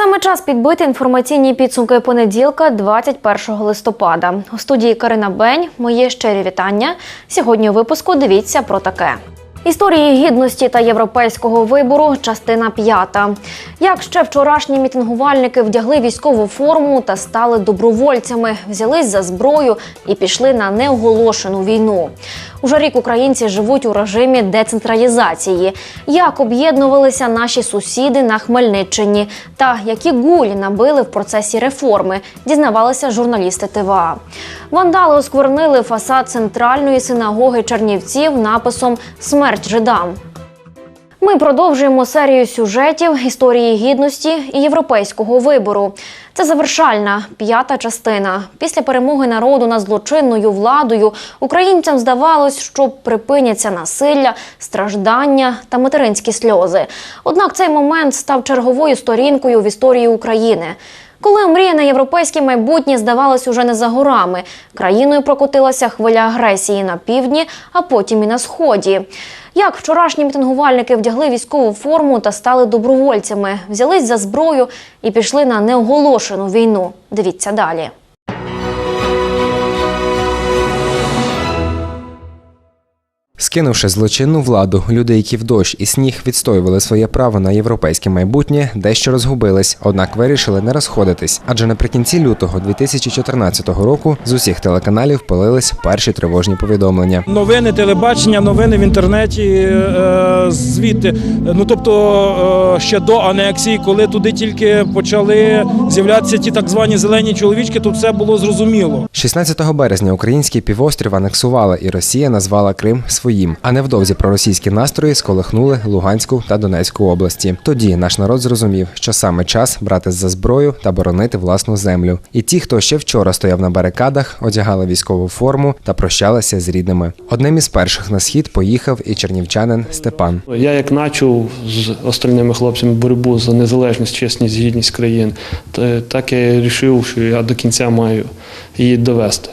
Саме час підбити інформаційні підсумки понеділка, 21 листопада. У студії Карина Бень. Моє щирі вітання. Сьогодні у випуску дивіться про таке. Історії гідності та європейського вибору, частина п'ята. Як ще вчорашні мітингувальники вдягли військову форму та стали добровольцями, взялись за зброю і пішли на неоголошену війну. Уже рік українці живуть у режимі децентралізації. Як об'єднувалися наші сусіди на Хмельниччині, та які гулі набили в процесі реформи, дізнавалися журналісти ТВА. Вандали осквернили фасад центральної синагоги Чернівців написом Смерть жидам. Ми продовжуємо серію сюжетів історії гідності і європейського вибору. Це завершальна п'ята частина. Після перемоги народу над злочинною владою українцям здавалось, що припиняться насилля, страждання та материнські сльози. Однак цей момент став черговою сторінкою в історії України. Коли мрія на європейське майбутнє здавалась уже не за горами, країною прокотилася хвиля агресії на півдні, а потім і на сході. Як вчорашні мітингувальники вдягли військову форму та стали добровольцями, взялись за зброю і пішли на неоголошену війну. Дивіться далі. Скинувши злочинну владу, люди, які в дощ і сніг відстоювали своє право на європейське майбутнє, дещо розгубились, однак вирішили не розходитись. Адже наприкінці лютого 2014 року з усіх телеканалів пилились перші тривожні повідомлення. Новини, телебачення, новини в інтернеті е, звідти. Ну тобто е, ще до анексії, коли туди тільки почали з'являтися ті так звані зелені чоловічки, тут все було зрозуміло. 16 березня український півострів анексувала, і Росія назвала Крим своїм. А невдовзі проросійські настрої сколихнули Луганську та Донецьку області. Тоді наш народ зрозумів, що саме час брати за зброю та боронити власну землю. І ті, хто ще вчора стояв на барикадах, одягали військову форму та прощалися з рідними. Одним із перших на схід поїхав і чернівчанин Степан. Я як почав з остальними хлопцями боротьбу за незалежність, чесність, гідність країн, то так я вирішив, що я до кінця маю її довести.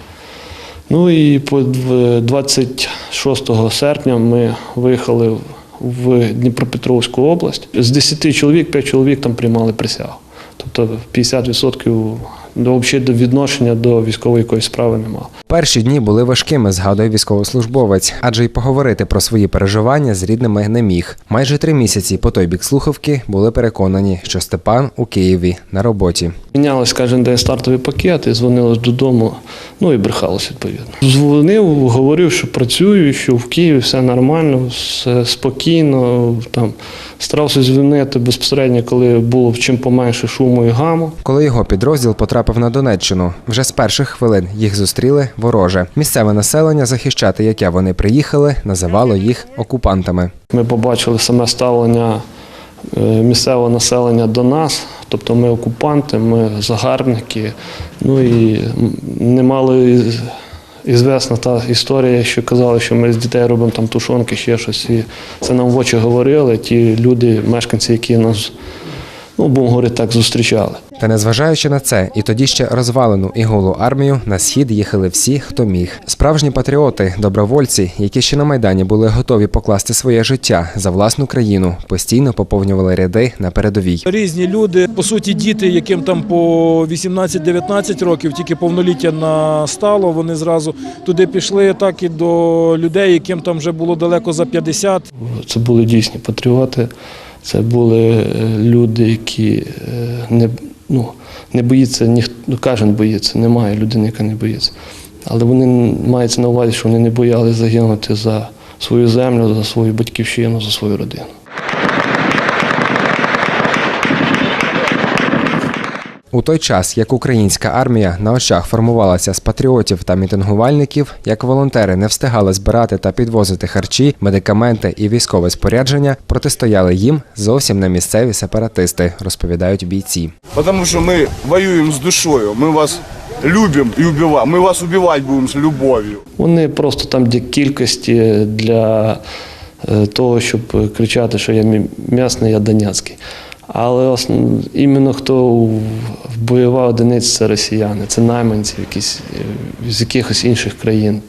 Ну і по 26 серпня ми виїхали в Дніпропетровську область. З 10 чоловік 5 чоловік там приймали присягу. Тобто 50% до до відношення до військової якоїсь справи немає. Перші дні були важкими, згадує військовослужбовець, адже й поговорити про свої переживання з рідними не міг. Майже три місяці по той бік слухавки були переконані, що Степан у Києві на роботі. Мінялись кожен день стартові пакети, дзвонилось додому, ну і брехалось відповідно. Дзвонив, говорив, що працюю, що в Києві все нормально, все спокійно. Там старався звільнити безпосередньо, коли було чим поменше шуму і гаму. Коли його підрозділ потрапив на Донеччину, вже з перших хвилин їх зустріли вороже. Місцеве населення, захищати яке вони приїхали, називало їх окупантами. Ми побачили саме ставлення е, місцевого населення до нас, тобто ми окупанти, ми загарбники. Ну і не мали ізвісна та історія, що казали, що ми з дітей робимо там тушонки, ще щось. І це нам в очі говорили. Ті люди, мешканці, які нас, ну будемо говорити, так зустрічали. Та незважаючи на це, і тоді ще розвалену і голу армію на схід їхали всі, хто міг. Справжні патріоти, добровольці, які ще на майдані були готові покласти своє життя за власну країну, постійно поповнювали ряди на передовій. Різні люди, по суті, діти, яким там по 18-19 років, тільки повноліття настало, вони зразу туди пішли, так і до людей, яким там вже було далеко за 50. Це були дійсні патріоти, це були е, люди, які е, не, ну, не боїться, ніхто, ну, кожен боїться, немає людини, яка не боїться. Але вони мається на увазі, що вони не боялися загинути за свою землю, за свою батьківщину, за свою родину. У той час, як українська армія на очах формувалася з патріотів та мітингувальників, як волонтери не встигали збирати та підвозити харчі, медикаменти і військове спорядження, протистояли їм зовсім не місцеві сепаратисти, розповідають бійці. Потому что мы воюем с душою, мы вас любим и убиваем, мы вас убивать будем с любовью. Вони просто там для кількості для е, того, щоб кричати, що я мі- м'ясний, я донецький. Але основ... іменно хто в бойова одиниця це росіяни, це найманці якісь, е, з якихось інших країн.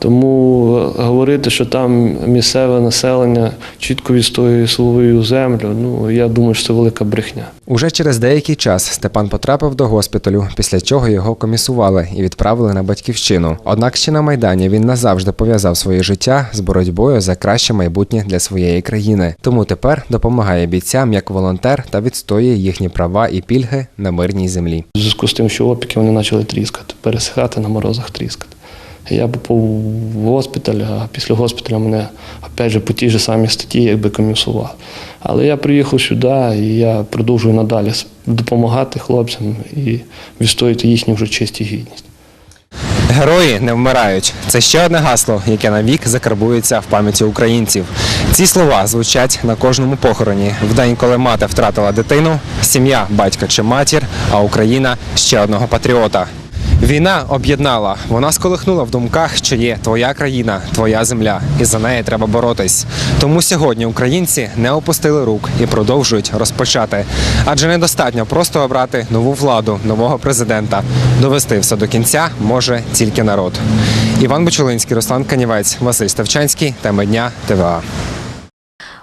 Тому говорити, що там місцеве населення чітко відстоює свою землю, ну я думаю, що це велика брехня. Уже через деякий час Степан потрапив до госпіталю, після чого його комісували і відправили на батьківщину. Однак ще на майдані він назавжди пов'язав своє життя з боротьбою за краще майбутнє для своєї країни. Тому тепер допомагає бійцям як волонтер та відстоює їхні права і пільги на мирній землі. У зв'язку з тим, що опіки вони почали тріскати, пересихати на морозах тріскати. Я попав в госпіталь, а після госпіталя мене опять же по тій же самій статті якби комісували. Але я приїхав сюди і я продовжую надалі допомагати хлопцям і відстояти їхню вже честь і гідність. Герої не вмирають. Це ще одне гасло, яке навік закарбується в пам'яті українців. Ці слова звучать на кожному похороні. В день, коли мати втратила дитину, сім'я, батька чи матір, а Україна ще одного патріота. Війна об'єднала, вона сколихнула в думках, що є твоя країна, твоя земля, і за неї треба боротись. Тому сьогодні українці не опустили рук і продовжують розпочати. Адже недостатньо просто обрати нову владу, нового президента. Довести все до кінця може тільки народ. Іван Бочулинський, Руслан Канівець, Василь Ставчанський. Теми дня ТВА.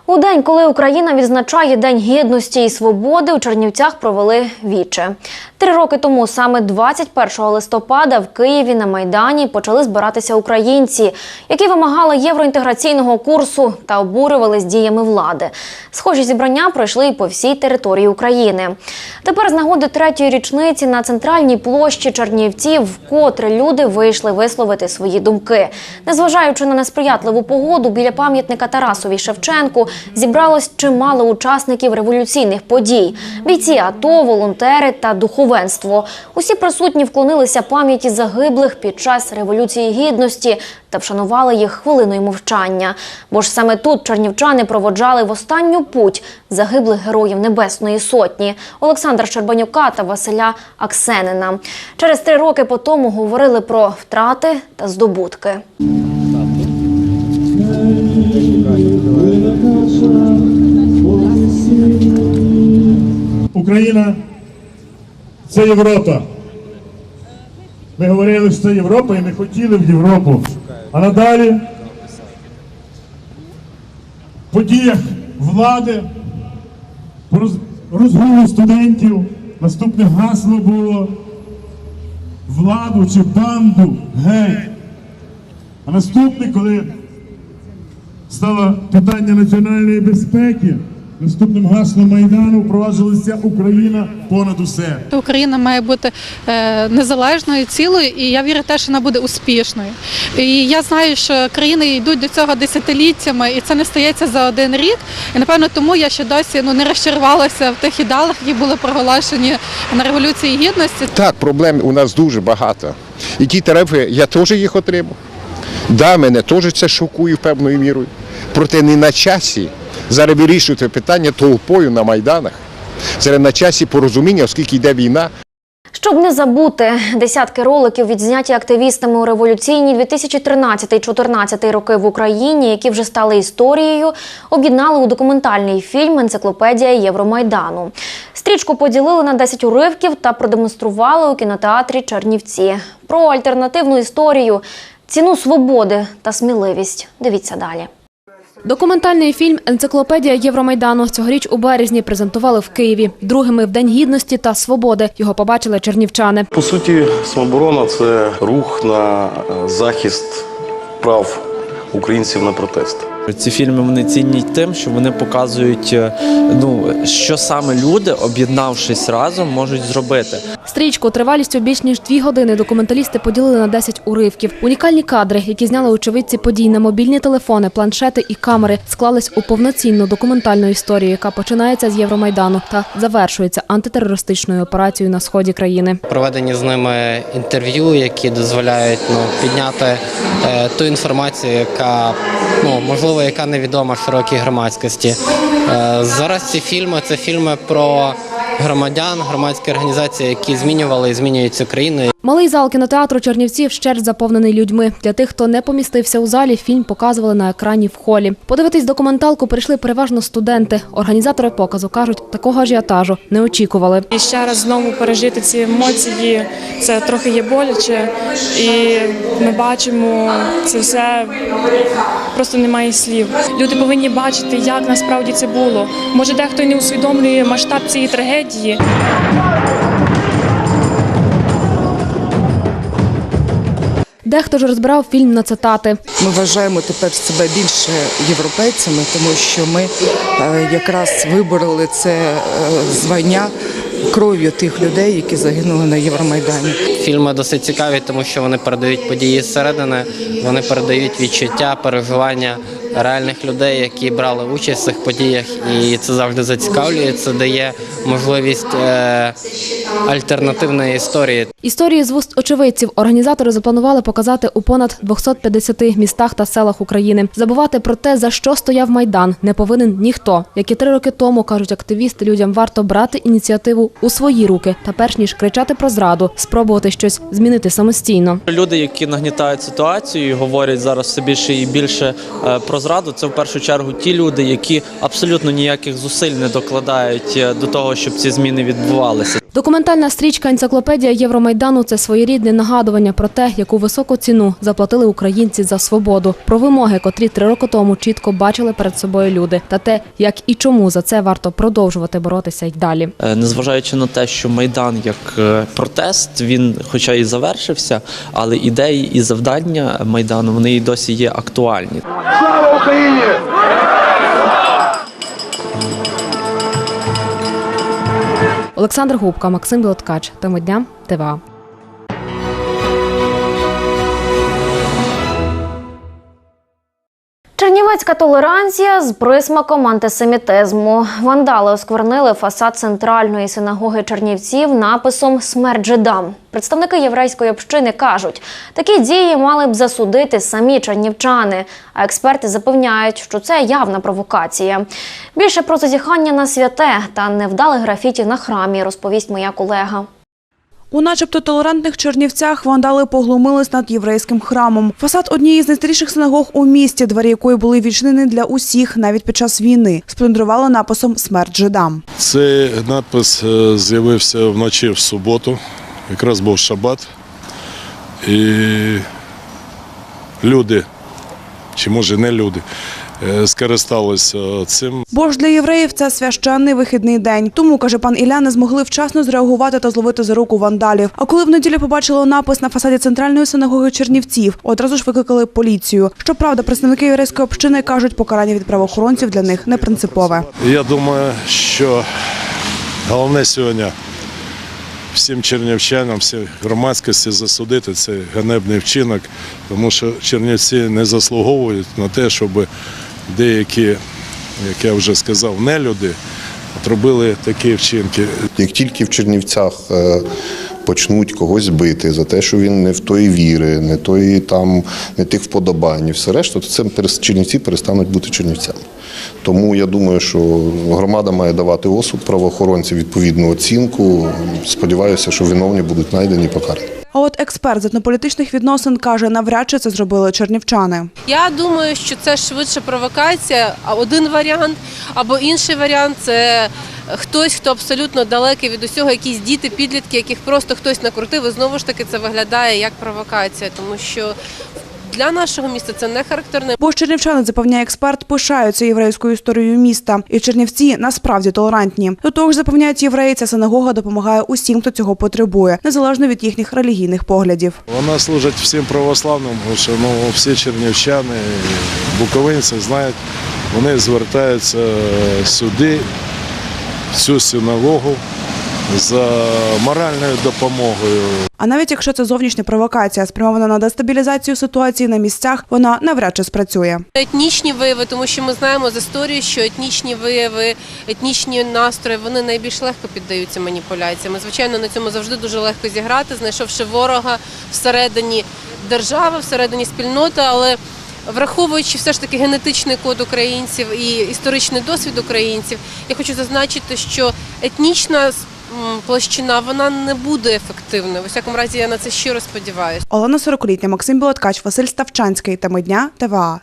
У день, коли Україна відзначає День гідності і свободи, у Чернівцях провели віче. Три роки тому, саме 21 листопада, в Києві на Майдані почали збиратися українці, які вимагали євроінтеграційного курсу та обурювались діями влади. Схожі зібрання пройшли і по всій території України. Тепер з нагоди третьої річниці на центральній площі Чернівців вкотре люди вийшли висловити свої думки. Незважаючи на несприятливу погоду, біля пам'ятника Тарасові Шевченку зібралось чимало учасників революційних подій: бійці АТО, волонтери та духовенство. Усі присутні вклонилися пам'яті загиблих під час революції гідності та вшанували їх хвилиною мовчання. Бо ж саме тут чернівчани проводжали в останню путь загиблих героїв Небесної Сотні Олександра Щербанюка та Василя Аксенина. Через три роки по тому говорили про втрати та здобутки. Україна це Європа. Ми говорили, що це Європа і ми хотіли в Європу. А надалі в подіях влади, розгулу студентів, наступне гасло було владу чи банду геть. А наступне, коли стало питання національної безпеки, наступним гаслом Майдану впроваджувалася Україна понад усе. Україна має бути е, незалежною, цілою, і я вірю, те, що вона буде успішною. І я знаю, що країни йдуть до цього десятиліттями, і це не стається за один рік. І напевно тому я ще досі ну не розчарувалася в тих ідеалах, які були проголошені на революції гідності. Так, проблем у нас дуже багато. І ті тарифи, я теж їх отримав. Да, мене теж це шокує певною мірою. Проте не на часі зараз вирішувати питання толпою на майданах. Зараз на часі порозуміння, оскільки йде війна. Щоб не забути, десятки роликів відзняті активістами у революційні 2013-2014 роки в Україні, які вже стали історією, об'єднали у документальний фільм Енциклопедія Євромайдану. Стрічку поділили на 10 уривків та продемонстрували у кінотеатрі Чернівці. Про альтернативну історію, ціну свободи та сміливість. Дивіться далі. Документальний фільм Енциклопедія Євромайдану цьогоріч у березні презентували в Києві. Другими в День гідності та свободи його побачили чернівчани. По суті, самоборона це рух на е, захист прав українців на протест. Ці фільми вони цінні тим, що вони показують, е, ну що саме люди, об'єднавшись разом, можуть зробити. Стрічку тривалістю більш ніж дві години документалісти поділили на 10 уривків. Унікальні кадри, які зняли очевидці подій на мобільні телефони, планшети і камери, склались у повноцінну документальну історію, яка починається з Євромайдану та завершується антитерористичною операцією на сході країни. проведені з ними інтерв'ю, які дозволяють ну, підняти е, ту інформацію, яка ну можливо, яка невідома широкій громадськості. Е, зараз ці фільми це фільми про громадян, громадські організації, які змінювали і змінюють цю країну. Малий зал кінотеатру Чернівців щерть заповнений людьми. Для тих, хто не помістився у залі, фільм показували на екрані в холі. Подивитись документалку прийшли переважно студенти. Організатори показу кажуть, такого ажіотажу не очікували. І ще раз знову пережити ці емоції, це трохи є боляче. І ми бачимо це все, просто немає слів. Люди повинні бачити, як насправді це було. Може, дехто не усвідомлює масштаб цієї трагедії. Дехто ж розбирав фільм на цитати. Ми вважаємо тепер себе більше європейцями, тому що ми е, якраз вибороли це е, звання кров'ю тих людей, які загинули на Євромайдані. Фільми досить цікаві, тому що вони передають події зсередини, вони передають відчуття, переживання реальних людей, які брали участь в цих подіях, і це завжди зацікавлює. Це дає можливість е, альтернативної історії. Історії з вуст очевидців організатори запланували показати у понад 250 містах та селах України. Забувати про те, за що стояв майдан, не повинен ніхто. Як і три роки тому кажуть активісти, людям варто брати ініціативу у свої руки та, перш ніж кричати про зраду, спробувати щось змінити самостійно. Люди, які нагнітають ситуацію і говорять зараз все більше і більше е, про зраду, це в першу чергу ті люди, які абсолютно ніяких зусиль не докладають е, до того, щоб ці зміни відбувалися. Документальна стрічка Енциклопедія Євромайдану це своєрідне нагадування про те, яку високу ціну заплатили українці за свободу, про вимоги, котрі три роки тому чітко бачили перед собою люди, та те, як і чому за це варто продовжувати боротися й далі. Е, Незважаючи на те, що майдан як е, протест, він, хоча і завершився, але ідеї і завдання майдану вони і досі є актуальні. Слава Україні! Олександр Губка, Максим Білоткач. Тема дня ТВА. Чернівецька толеранція з присмаком антисемітизму. Вандали осквернили фасад центральної синагоги Чернівців написом Смерть жидам. Представники єврейської общини кажуть, такі дії мали б засудити самі чернівчани. А експерти запевняють, що це явна провокація. Більше про зазіхання на святе та невдале графіті на храмі розповість моя колега. У начебто толерантних Чернівцях вандали поглумились над єврейським храмом. Фасад однієї з найстаріших синагог у місті, двері якої були відчинені для усіх, навіть під час війни, сплюндрували написом Смерть жидам. Цей надпис е, з'явився вночі в суботу, якраз був шабат. І люди, чи може не люди, скористалися цим. Бо ж для євреїв це священний вихідний день. Тому, каже пан Ілля, не змогли вчасно зреагувати та зловити за руку вандалів. А коли в неділю побачили напис на фасаді центральної синагоги Чернівців, одразу ж викликали поліцію. Щоправда, представники єврейської общини кажуть, покарання від правоохоронців для них не принципове. Я думаю, що головне сьогодні всім чернівчанам, всій громадськості засудити цей ганебний вчинок, тому що чернівці не заслуговують на те, щоб деякі, як я вже сказав, нелюди от робили такі вчинки. Як тільки в Чернівцях е, почнуть когось бити за те, що він не в тої віри, не тої там, не тих вподобань, і все решта, то це Чернівці перестануть бути чернівцями. Тому я думаю, що громада має давати осуд, правоохоронці відповідну оцінку. Сподіваюся, що виновні будуть знайдені і покарані. А от експерт з етнополітичних відносин каже, навряд чи це зробили чернівчани. Я думаю, що це швидше провокація, один варіант, або інший варіант це хтось, хто абсолютно далекий від усього, якісь діти, підлітки, яких просто хтось накрутив. І знову ж таки це виглядає як провокація, тому що для нашого міста це не характерно. Бо чернівчани, запевняє експерт, пишаються єврейською історією міста. І чернівці насправді толерантні. До того ж, запевняють євреї, ця синагога допомагає усім, хто цього потребує, незалежно від їхніх релігійних поглядів. Вона служить всім православним, тому що ну, всі чернівчани, буковинці знають, вони звертаються сюди, в цю синагогу за моральною допомогою. А навіть якщо це зовнішня провокація, спрямована на дестабілізацію ситуації на місцях, вона навряд чи спрацює. Етнічні вияви, тому що ми знаємо з історії, що етнічні вияви, етнічні настрої вони найбільш легко піддаються маніпуляціям. Звичайно, на цьому завжди дуже легко зіграти, знайшовши ворога всередині держави, всередині спільноти, але Враховуючи все ж таки генетичний код українців і історичний досвід українців, я хочу зазначити, що етнічна площина вона не буде ефективною. В усякому разі, я на це щиро сподіваюся. Олена Сороколітня, Максим Білоткач, Василь Ставчанський. Теми дня ТВА.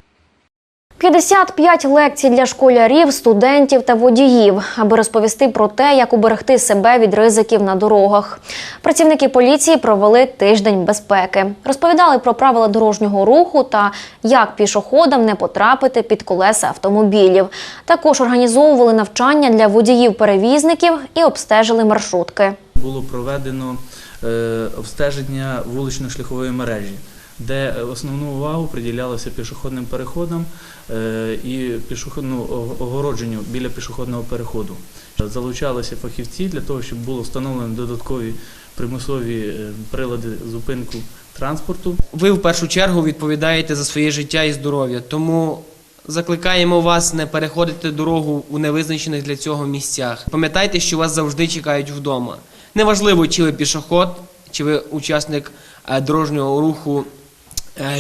55 лекцій для школярів, студентів та водіїв, аби розповісти про те, як уберегти себе від ризиків на дорогах. Працівники поліції провели тиждень безпеки, розповідали про правила дорожнього руху та як пішоходам не потрапити під колеса автомобілів. Також організовували навчання для водіїв-перевізників і обстежили маршрутки. було проведено е, обстеження вулично-шляхової мережі, де основну увагу приділялося пішохідним переходам е, і пішохідну огородженню біля пішохідного переходу. Залучалися фахівці для того, щоб було встановлено додаткові примусові е, прилади зупинку транспорту. Ви в першу чергу відповідаєте за своє життя і здоров'я, тому закликаємо вас не переходити дорогу у невизначених для цього місцях. Пам'ятайте, що вас завжди чекають вдома. Неважливо, чи ви пішоход, чи ви учасник е, дорожнього руху, е,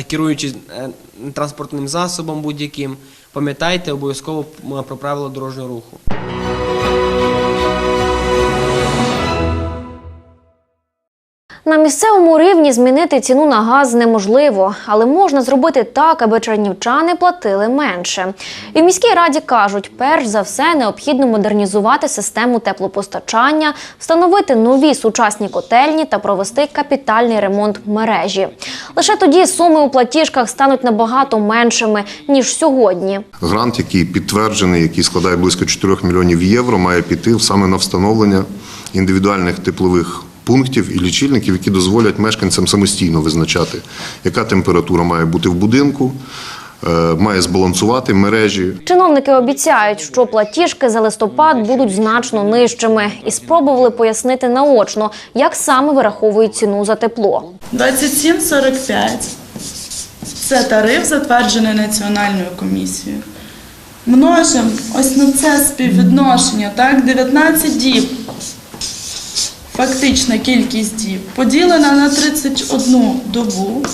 керуючи е, транспортним засобом будь-яким. Пам'ятайте обов'язково про правила дорожнього руху. На місцевому рівні змінити ціну на газ неможливо, але можна зробити так, аби чернівчани платили менше. І в міській раді кажуть, перш за все необхідно модернізувати систему теплопостачання, встановити нові сучасні котельні та провести капітальний ремонт мережі. Лише тоді суми у платіжках стануть набагато меншими ніж сьогодні. Грант, який підтверджений, який складає близько 4 мільйонів євро, має піти саме на встановлення індивідуальних теплових пунктів і лічильників, які дозволять мешканцям самостійно визначати, яка температура має бути в будинку, е, має збалансувати мережі. Чиновники обіцяють, що платіжки за листопад будуть значно нижчими, і спробували пояснити наочно, як саме вираховують ціну за тепло. 27,45 це тариф, затверджений Національною комісією. Множимо ось на це співвідношення, так, 19 діб. Фактична кількість діб поділена на 31 добу.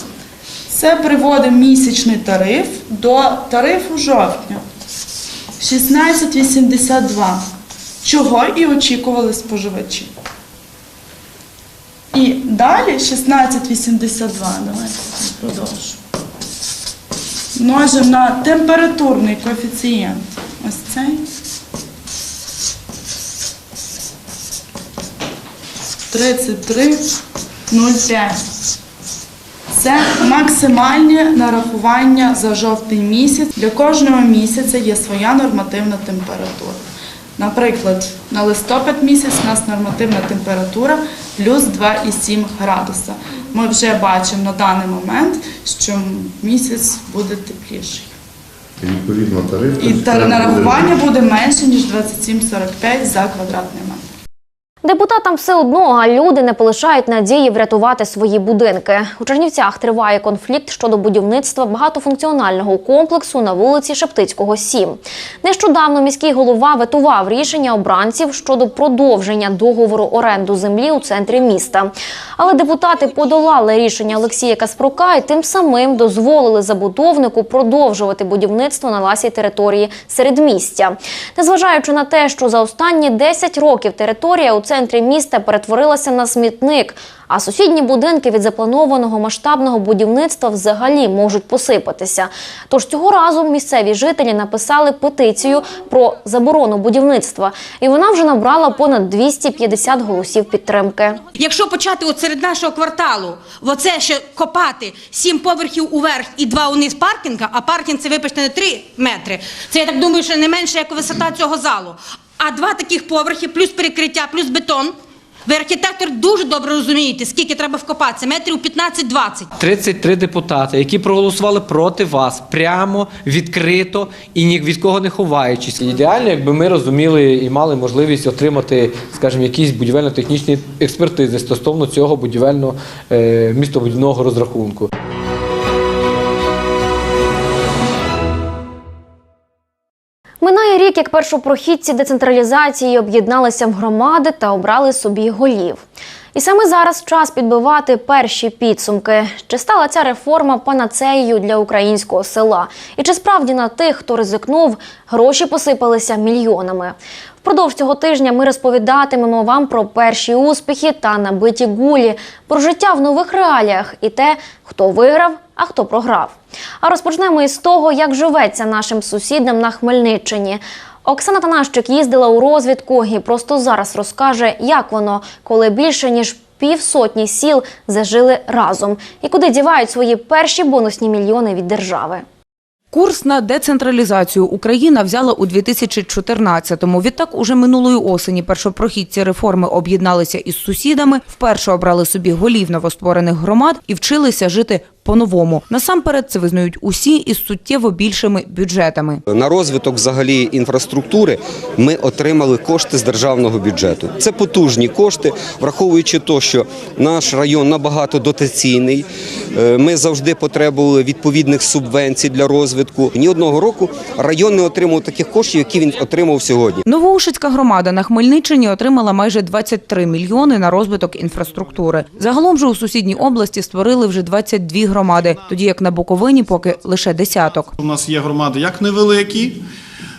Це приводить місячний тариф до тарифу жовтня 16,82, чого і очікували споживачі. І далі 16,82, давайте продовжу. Множимо на температурний коефіцієнт. Ось цей. Тридцять три нуль п'ять. Це максимальне нарахування за жовтий місяць. Для кожного місяця є своя нормативна температура. Наприклад, на листопад місяць у нас нормативна температура плюс 2,7 градуса. Ми вже бачимо на даний момент, що місяць буде тепліший. І відповідно тариф. І нарахування буде менше, ніж 27,45 за квадратний метр. Депутатам все одно, а люди не полишають надії врятувати свої будинки. У Чернівцях триває конфлікт щодо будівництва багатофункціонального комплексу на вулиці Шептицького, 7. Нещодавно міський голова ветував рішення обранців щодо продовження договору оренду землі у центрі міста. Але депутати подолали рішення Олексія Каспрука і тим самим дозволили забудовнику продовжувати будівництво на ласій території середмістя. Незважаючи на те, що за останні 10 років територія у центрі міста перетворилася на смітник, а сусідні будинки від запланованого масштабного будівництва взагалі можуть посипатися. Тож цього разу місцеві жителі написали петицію про заборону будівництва, і вона вже набрала понад 250 голосів підтримки. Якщо почати серед нашого кварталу, оце ще копати сім поверхів уверх і два униз паркінга, а паркінг це вибачте не три метри. Це я так думаю, що не менше як висота цього залу. А два таких поверхи, плюс перекриття, плюс бетон. Ви архітектор дуже добре розумієте, скільки треба вкопатися, метрів 15-20. 33 депутати, які проголосували проти вас прямо, відкрито і ні від кого не ховаючись. Ідеально, якби ми розуміли і мали можливість отримати, скажімо, якісь будівельно-технічні експертизи стосовно цього будівельного е, містобудівного розрахунку. Минає рік, як першопрохідці децентралізації об'єдналися в громади та обрали собі голів. І саме зараз час підбивати перші підсумки. Чи стала ця реформа панацеєю для українського села? І чи справді на тих, хто ризикнув, гроші посипалися мільйонами? Впродовж цього тижня ми розповідатимемо вам про перші успіхи та набиті гулі, про життя в нових реаліях і те, хто виграв, а хто програв. А розпочнемо із того, як живеться нашим сусідам на Хмельниччині. Оксана Танащик їздила у розвідку і просто зараз розкаже, як воно, коли більше ніж півсотні сіл зажили разом і куди дівають свої перші бонусні мільйони від держави. Курс на децентралізацію Україна взяла у 2014-му. Відтак, уже минулої осені першопрохідці реформи об'єдналися із сусідами, вперше обрали собі голів новостворених громад і вчилися жити по-новому. Насамперед це визнають усі із суттєво більшими бюджетами. На розвиток взагалі інфраструктури ми отримали кошти з державного бюджету. Це потужні кошти, враховуючи те, що наш район набагато дотаційний. е, Ми завжди потребували відповідних субвенцій для розвитку. Ні одного року район не отримав таких коштів, які він отримав сьогодні. Новоушицька громада на Хмельниччині отримала майже 23 мільйони на розвиток інфраструктури. Загалом же у сусідній області створили вже 22 громади, тоді як на Буковині поки лише десяток. У нас є громади як невеликі,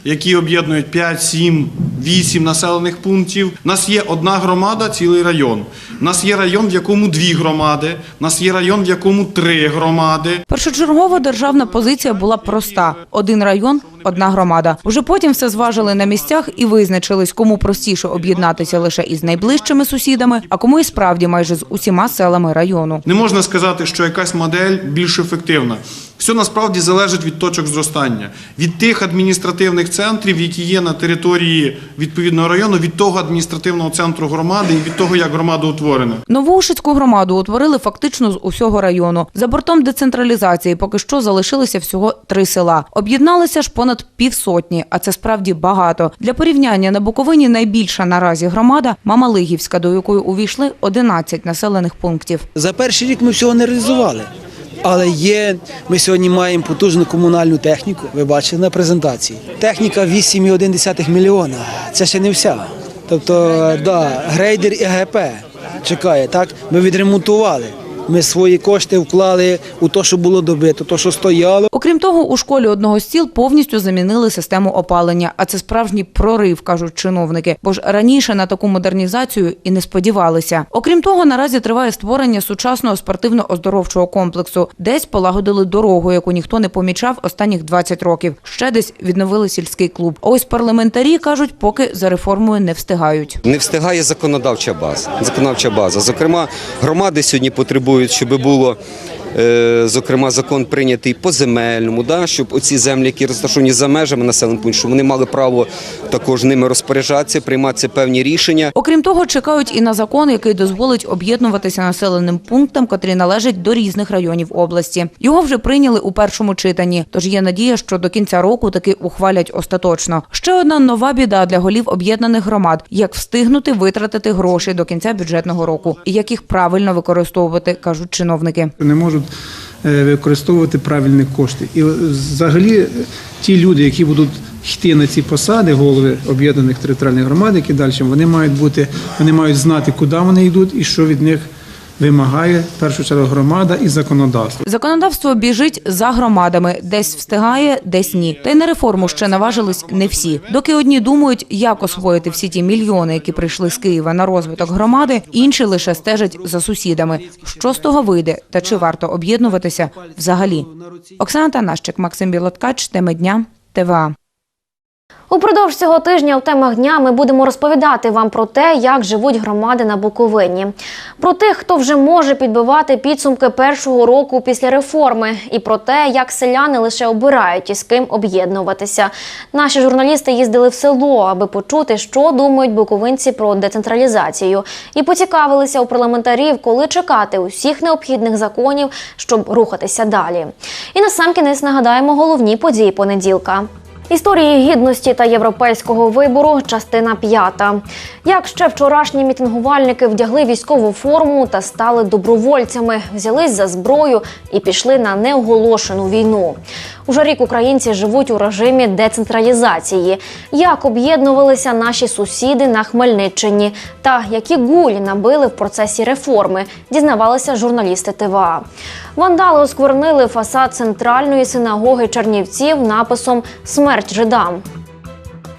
які об'єднують 5, 7, 8 населених пунктів. У нас є одна громада, цілий район. У нас є район, в якому дві громади. У нас є район, в якому три громади. Першочергова державна позиція була проста: один район, одна громада. Уже потім все зважили на місцях і визначились, кому простіше об'єднатися лише із найближчими сусідами, а кому і справді майже з усіма селами району. Не можна сказати, що якась модель більш ефективна. Все насправді залежить від точок зростання, від тих адміністративних центрів, які є на території відповідного району, від того адміністративного центру громади і від того, як громада утворена. Новоушицьку громаду утворили фактично з усього району. За бортом децентралізації поки що залишилося всього три села. Об'єдналися ж понад півсотні, а це справді багато. Для порівняння на Буковині найбільша наразі громада Мамалигівська, до якої увійшли 11 населених пунктів. За перший рік ми всього не реалізували. Але є, ми сьогодні маємо потужну комунальну техніку. Ви бачили на презентації. Техніка 8,1 мільйона. Це ще не вся. Тобто, да, грейдер і ГП чекає. Так, ми відремонтували. Ми свої кошти вклали у те, що було добито, то, що стояло. Окрім того, у школі одного з сіл повністю замінили систему опалення. А це справжній прорив, кажуть чиновники. Бо ж раніше на таку модернізацію і не сподівалися. Окрім того, наразі триває створення сучасного спортивно-оздоровчого комплексу. Десь полагодили дорогу, яку ніхто не помічав останніх 20 років. Ще десь відновили сільський клуб. А ось парламентарі кажуть, поки за реформою не встигають. Не встигає законодавча база. Законодавча база. Зокрема, громади сьогодні потребують, щоб було. Е, Зокрема, закон прийнятий по земельному, да, щоб оці землі, які розташовані за межами населених пунктів, щоб вони мали право також ними розпоряджатися, приймати певні рішення. Окрім того, чекають і на закон, який дозволить об'єднуватися населеним пунктам, котрі належать до різних районів області. Його вже прийняли у першому читанні. Тож є надія, що до кінця року таки ухвалять остаточно. Ще одна нова біда для голів об'єднаних громад: як встигнути витратити гроші до кінця бюджетного року, і як їх правильно використовувати, кажуть чиновники. не можуть е, використовувати правильні кошти. І взагалі е, ті люди, які будуть йти на ці посади, голови об'єднаних територіальних громад, які далі, вони мають бути, вони мають знати, куди вони йдуть і що від них вимагає в першу чергу громада і законодавство. Законодавство біжить за громадами, десь встигає, десь ні. Та й на реформу ще наважились не всі. Доки одні думають, як освоїти всі ті мільйони, які прийшли з Києва на розвиток громади, інші лише стежать за сусідами. Що з того вийде, та чи варто об'єднуватися взагалі? Оксана Танащик, Максим Білоткач, теми дня, ТВА. Упродовж цього тижня у темах дня ми будемо розповідати вам про те, як живуть громади на Буковині, про тих, хто вже може підбивати підсумки першого року після реформи, і про те, як селяни лише обирають із ким об'єднуватися. Наші журналісти їздили в село, аби почути, що думають буковинці про децентралізацію, і поцікавилися у парламентарів, коли чекати усіх необхідних законів, щоб рухатися далі. І насамкінець нагадаємо головні події понеділка. Історії гідності та європейського вибору, частина п'ята. Як ще вчорашні мітингувальники вдягли військову форму та стали добровольцями, взялись за зброю і пішли на неоголошену війну. Уже рік українці живуть у режимі децентралізації. Як об'єднувалися наші сусіди на Хмельниччині, та які гулі набили в процесі реформи, дізнавалися журналісти ТВА. Вандали осквернили фасад центральної синагоги Чернівців написом Смерть жидам.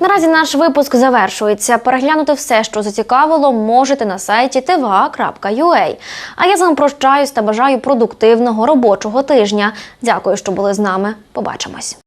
Наразі наш випуск завершується. Переглянути все, що зацікавило, можете на сайті tva.ua. А я з вами прощаюсь та бажаю продуктивного робочого тижня. Дякую, що були з нами. Побачимось.